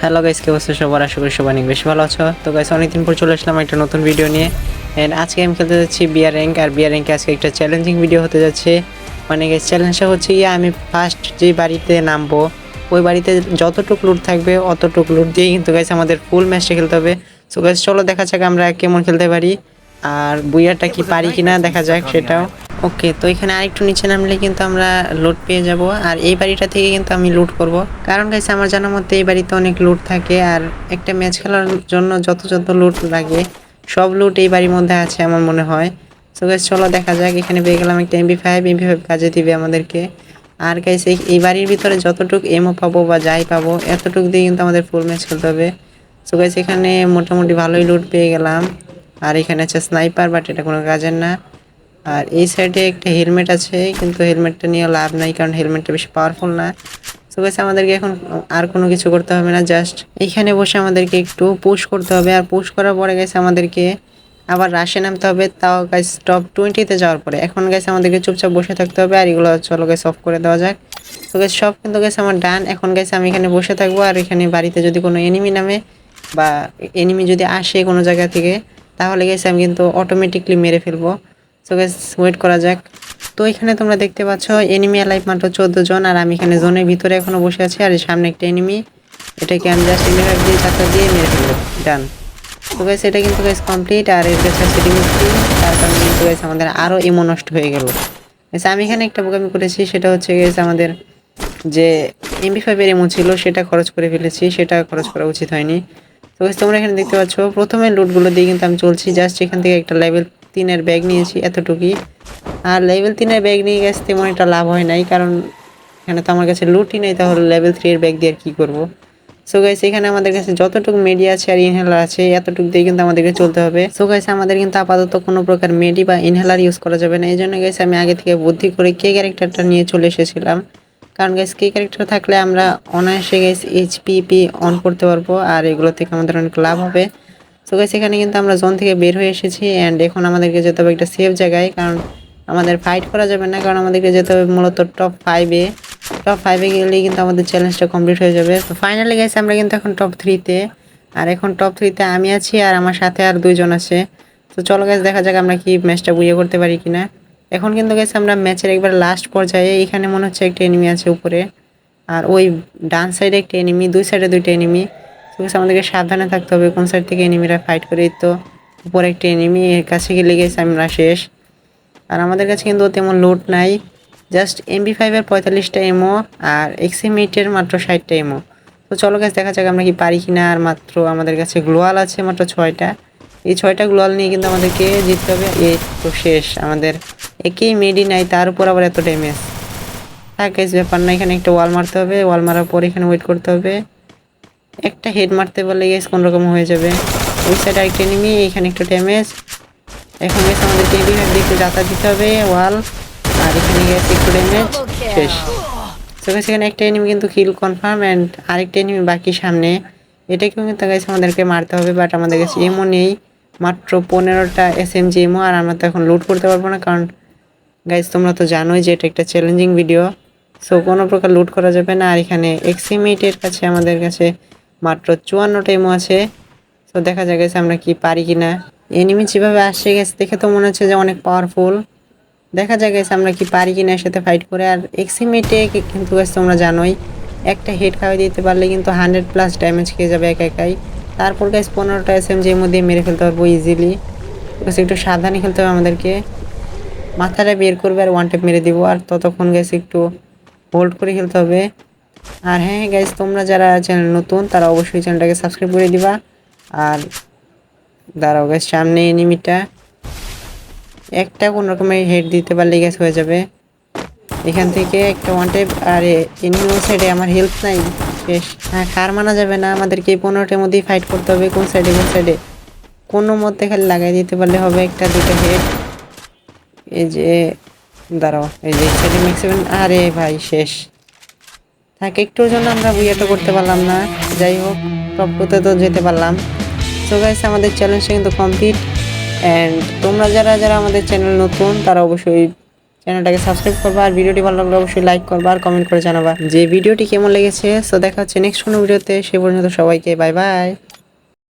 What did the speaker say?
Hello guys কি অবস্থা সবার? আশা করি সবাই অনেক বেশি ভালো আছো। তো গাইস অনেকদিন পর চলে আসলাম একটা নতুন ভিডিও নিয়ে। এন্ড আজকে আমি খেলতে যাচ্ছি বিয়ার র্যাঙ্ক আর বিয়ার র্যাঙ্কে আজকে একটা চ্যালেঞ্জিং ভিডিও হতে যাচ্ছে। মানে গাইস চ্যালেঞ্জটা হচ্ছে গিয়ে আমি ফার্স্ট যে বাড়িতে নামবো, ওই বাড়িতে যতটুকু লুট থাকবে, অতটুকু লুট দিয়ে কিন্তু গাইস আমাদের ফুল ম্যাচটা খেলতে হবে। সো গাইস চলো দেখা যাক আমরা কেমন খেলতে পারি। আর বুইয়ারটা কি পারি কিনা দেখা যাক সেটাও। ওকে তো এখানে আরেকটু নিচে নামলে কিন্তু আমরা লুট পেয়ে যাব। আর এই বাড়িটা থেকে কিন্তু আমি লুট করব। কারণ গাইছে আমার জানার মতে এই বাড়িতে অনেক লুট থাকে আর একটা ম্যাচ খেলার জন্য যত যত লুট লাগে, সব লুট এই বাড়ির মধ্যে আছে আমার মনে হয়। সো গাইস চলো দেখা যাক, এখানে পেয়ে গেলাম একটা এমবি ফাইভ এমবি ফাইভ কাজে দিবে আমাদেরকে। আর গাইস এই বাড়ির ভিতরে যতটুকু এমও পাবো বা যাই পাবো, এতটুকু দিয়ে কিন্তু আমাদের ফুল ম্যাচ খেলতে হবে। সো গাইস এখানে মোটামুটি ভালোই লুট পেয়ে গেলাম। আর এখানে আছে স্নাইপার বাট এটা কোনো কাজের না। আর এই সাইডে একটা হেলমেট আছে, কিন্তু হেলমেটটা নিয়ে লাভ নাই, কারণ হেলমেটটা বেশি পাওয়ারফুল না। সো গাইস আমাদেরকে এখন আর কোনো কিছু করতে হবে না জাস্ট এইখানে বসে আমাদেরকে একটু পুশ করতে হবে। আর পুশ করার পরে গেছে আমাদেরকে আবার রাশে নামতে হবে। তাও গাইস টপ টোয়েন্টিতে যাওয়ার পরে। এখন গেছে আমাদেরকে চুপচাপ বসে থাকতে হবে। আর এগুলো চলো গেছে অফ করে দেওয়া যাক। তো গেছে সব কিন্তু গেছে আমার ডান এখন গেছে আমি এখানে বসে থাকব। আর এখানে বাড়িতে যদি কোনো এনিমি নামে বা এনিমি যদি আসে কোনো জায়গা থেকে, তাহলে গেছে আমি কিন্তু অটোমেটিকলি মেরে ফেলব। সো গেস ওয়েট করা যাক। তো এখানে তোমরা দেখতে পাচ্ছ এনিমি লাইফ মাত্র চোদ্দ জন, আর আমি এখানে জোনের ভিতরে এখনও বসে আছি, আর সামনে একটা এনিমি এটাকে আমি জাস্ট এনিমি দিয়ে চাকা দিয়ে মেরে ফেলব। ডান তো গাইস এটা কিন্তু গাইস কমপ্লিট আর এর কাছে সেটিং তার কারণে কিন্তু গাইস আমাদের আরও ইমো নষ্ট হয়ে গেল। গাইস আমি এখানে একটা বোকামি করেছি, সেটা হচ্ছে গাইস আমাদের যে এমবি ফাইভের এমো ছিল, সেটা খরচ করে ফেলেছি, সেটা খরচ করা উচিত হয়নি। তো তোমরা এখানে দেখতে পাচ্ছ, প্রথমে লুটগুলো দিয়ে কিন্তু আমি চলছি জাস্ট এখান থেকে একটা লেভেল তিনের ব্যাগ নিয়েছি এতটুকুই। আর লেভেল তিনের ব্যাগ নিয়ে গেছে তেমন একটা লাভ হয় নাই, কারণ এখানে তো আমার কাছে লুটই নেই, তাহলে লেভেল থ্রি এর ব্যাগ দিয়ে আর কী করব? সো গাইস এখানে আমাদের কাছে যতটুকু মেডি আছে আর ইনহেলার আছে, এতটুকু দিয়ে কিন্তু আমাদেরকে চলতে হবে। সো গাইস আমাদের কিন্তু আপাতত কোনো প্রকার মেডি বা ইনহেলার ইউজ করা যাবে না। এই জন্য গাইস আমি আগে থেকে বুদ্ধি করে কে ক্যারেক্টারটা নিয়ে চলে এসেছিলাম। কারণ গাইস কে ক্যারেক্টার থাকলে আমরা অনায়াসে গাইস এইচপিপি অন করতে পারব, আর এগুলো থেকে আমাদের অনেক লাভ হবে। সো গাইস এখানে কিন্তু আমরা জোন থেকে বের হয়ে এসেছি অ্যান্ড এখন আমাদেরকে যেতে হবে একটা সেফ জায়গায়, কারণ আমাদের ফাইট করা যাবে না, কারণ আমাদেরকে যেতে হবে মূলত টপ ফাইভে টপ ফাইভে গেলেই কিন্তু আমাদের চ্যালেঞ্জটা কমপ্লিট হয়ে যাবে। তো ফাইনালি গেছে আমরা কিন্তু এখন টপ থ্রিতে আর এখন টপ থ্রিতে আমি আছি আর আমার সাথে আর দুইজন আছে। তো চলো গেছে দেখা যাক আমরা কি ম্যাচটা বুঝে করতে পারি কিনা। এখন কিন্তু গেছে আমরা ম্যাচের একবার লাস্ট পর্যায়ে, এখানে মনে হচ্ছে একটা এনিমি আছে উপরে। আর ওই ডান সাইডে একটা এনিমি দুই সাইডে দুইটা এনিমি আমাদেরকে সাবধানে থাকতে হবে, কোন সাইড থেকে এনিমিরা ফাইট করে তো উপরে একটা এনিমি এর কাছে গেলে গেছে, আমরা শেষ। আর আমাদের কাছে কিন্তু তেমন লোড নাই জাস্ট এমবি ফাইভের পঁয়তাল্লিশটা এমও আর এক্সিমিটের মাত্র ষাটটা এমও তো চলো গাছ দেখা যাক আমরা কি পারি কিনা, আর মাত্র আমাদের কাছে গ্লোয়াল আছে মাত্র ছয়টা। এই ছয়টা গ্লোয়াল নিয়ে কিন্তু আমাদেরকে জিততে হবে এ তো শেষ। আমাদের একেই মেডি নাই তার উপর আবার এত ড্যামেজ থাকে ব্যাপার না, এখানে একটা ওয়াল মারতে হবে ওয়াল মারার পর এখানে ওয়েট করতে হবে। একটা হেড মারতে পারলে গেস কোন রকম হয়ে যাবে। ওই সাইডে আরেকটা এনিমি এখানে একটা ড্যামেজ এখন গেছে আমাদেরকে ফাইভ একটু যাতা দিতে হবে ওয়াল। আর এখানে গেছে একটু ড্যামেজ শেষ। তো এখানে একটা এনিমি কিন্তু কিল কনফার্ম অ্যান্ড আরেকটা এনিমি বাকি সামনে। এটাকেও কিন্তু গাইস আমাদেরকে মারতে হবে বাট আমাদের কাছে এমও নেই। মাত্র পনেরোটা এস এম জি এমও আর আমরা তো এখন লুট করতে পারব না কারণ গাইস তোমরা তো জানোই যে এটা একটা চ্যালেঞ্জিং ভিডিও সো কোনো প্রকার লুট করা যাবে না। আর এখানে এক্সিমিটের কাছে আমাদের কাছে মাত্র চুয়ান্নটা এমও আছে। তো দেখা যায় গেছে আমরা কি পারি কি না এনিমি যেভাবে আসছে গেছে দেখে তো মনে হচ্ছে যে অনেক পাওয়ারফুল দেখা যায় গেছে আমরা কি পারি কি না সাথে ফাইট করে। আর এক্সিমেটে কিন্তু গেছে তোমরা জানোই, একটা হেড খাওয়াই দিতে পারলে কিন্তু হান্ড্রেড প্লাস ড্যামেজ খেয়ে যাবে একা একাই। তারপর গাইস পনেরোটা এস এম জির মধ্যে মেরে ফেলতে পারব ইজিলি একটু সাবধানে খেলতে হবে আমাদেরকে। মাথাটা বের করবে আর ওয়ান টেপ মেরে দিব। আর ততক্ষণ গেছে একটু হোল্ড করে খেলতে হবে। আর হ্যাঁ গাইস তোমরা যারা চ্যানেল নতুন, তারা অবশ্যই চ্যানেলটাকে সাবস্ক্রাইব করে দিবা। আর দাঁড়াও গাইস সামনে এনিমিটা একটা কোন রকমের হেড দিতে পারলে গ্যাস হয়ে যাবে। এখান থেকে একটা ওয়ান টাইপ আর এনিমি সাইডে আমার হেল্প নাই। শেষ। হ্যাঁ হার মানা যাবে না? আমাদেরকে এই পনেরোটার মধ্যেই ফাইট করতে হবে, কোন সাইডে কোন সাইডে কোনো মধ্যে খালি লাগাই দিতে পারলে হবে একটা দুটো হেড এই যে, দাঁড়াও, এই যে সাইডে ম্যাক্সিমাম আরে ভাই, শেষ। থাক, একটুর জন্য আমরা বুয়াটা করতে পারলাম না। যাই হোক টপ টুতে তো যেতে পারলাম। সো গাইস আমাদের চ্যালেঞ্জটা কিন্তু কমপ্লিট অ্যান্ড তোমরা যারা যারা আমাদের চ্যানেল নতুন, তারা অবশ্যই চ্যানেলটাকে সাবস্ক্রাইব করবা। আর ভিডিওটি ভালো লাগলে অবশ্যই লাইক করবা আর কমেন্ট করে জানাবা যে ভিডিওটি কেমন লেগেছে। সো দেখা হচ্ছে নেক্সট কোনো ভিডিওতে। সে পর্যন্ত সবাইকে বাই বাই